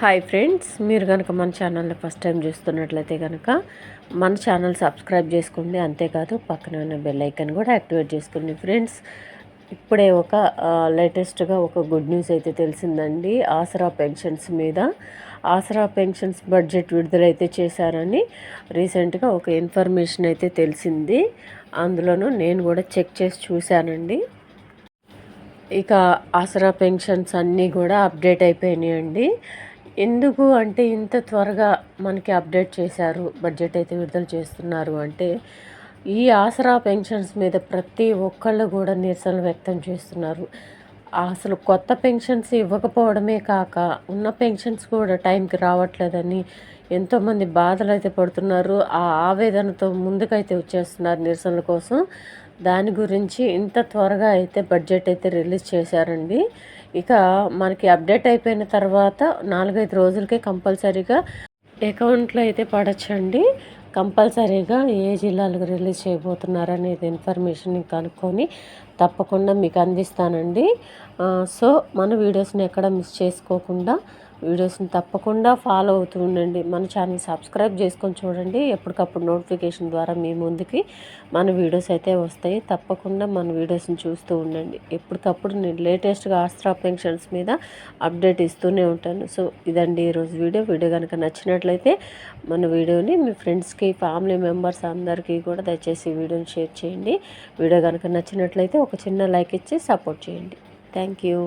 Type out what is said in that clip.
Hi friends మీరు కనుక మన ఛానల్ని ఫస్ట్ టైం చూస్తున్నట్లయితే కనుక మన ఛానల్ సబ్స్క్రైబ్ చేసుకోండి. అంతేకాదు పక్కన ఉన్న బెల్ ఐకన్ కూడా యాక్టివేట్ చేసుకోండి ఫ్రెండ్స్ ఇప్పుడే ఒక లేటెస్ట్గా ఒక గుడ్ న్యూస్ అయితే తెలిసిందండి. ఆసరా పెన్షన్స్ మీద ఆసరా పెన్షన్స్ బడ్జెట్ విడుదలైతే చేశారని రీసెంట్గా ఒక ఇన్ఫర్మేషన్ అయితే తెలిసింది. అందులోనూ నేను కూడా చెక్ చేసి చూశానండి. ఇక ఆసరా పెన్షన్స్ అన్నీ కూడా అప్డేట్ అయిపోయినాయండి. ఎందుకు అంటే ఇంత త్వరగా మనకి అప్డేట్ చేశారు బడ్జెట్ అయితే విడుదల చేస్తున్నారు అంటే ఈ ఆసరా పెన్షన్స్ మీద ప్రతి ఒక్కళ్ళు కూడా నిరసన వ్యక్తం చేస్తున్నారు. అసలు కొత్త పెన్షన్స్ ఇవ్వకపోవడమే కాక ఉన్న పెన్షన్స్ కూడా టైంకి రావట్లేదని ఎంతోమంది బాధలు అయితే పడుతున్నారు. ఆ ఆవేదనతో ముందుకైతే వచ్చేస్తున్నారు నిరసనల కోసం. దాని గురించి ఇంత త్వరగా అయితే బడ్జెట్ అయితే రిలీజ్ చేశారండి. ఇక మనకి అప్డేట్ అయిపోయిన తర్వాత నాలుగైదు రోజులకే కంపల్సరీగా అకౌంట్లో అయితే పడచ్చండి. కంపల్సరీగా ఏ జిల్లాలకు రిలీజ్ చేయబోతున్నారు అనేది ఇన్ఫర్మేషన్ కనుక్కొని తప్పకుండా మీకు అందిస్తానండి. సో మన వీడియోస్ని ఎక్కడ మిస్ చేసుకోకుండా వీడియోస్ని తప్పకుండా ఫాలో అవుతూ ఉండండి. మన ఛానల్ సబ్స్క్రైబ్ చేసుకొని చూడండి. ఎప్పటికప్పుడు నోటిఫికేషన్ ద్వారా మీ ముందుకి మన వీడియోస్ అయితే వస్తాయి. తప్పకుండా మన వీడియోస్ని చూస్తూ ఉండండి. ఎప్పటికప్పుడు నేను లేటెస్ట్గా ఆస్త్రా పెన్షన్స్ మీద అప్డేట్ ఇస్తూనే ఉంటాను. సో ఇదండి ఈరోజు వీడియో. వీడియో కనుక నచ్చినట్లయితే మన వీడియోని మీ ఫ్రెండ్స్కి ఫ్యామిలీ మెంబర్స్ అందరికీ కూడా దయచేసి వీడియోని షేర్ చేయండి. వీడియో కనుక నచ్చినట్లయితే ఒక చిన్న లైక్ ఇచ్చి సపోర్ట్ చేయండి. Thank you.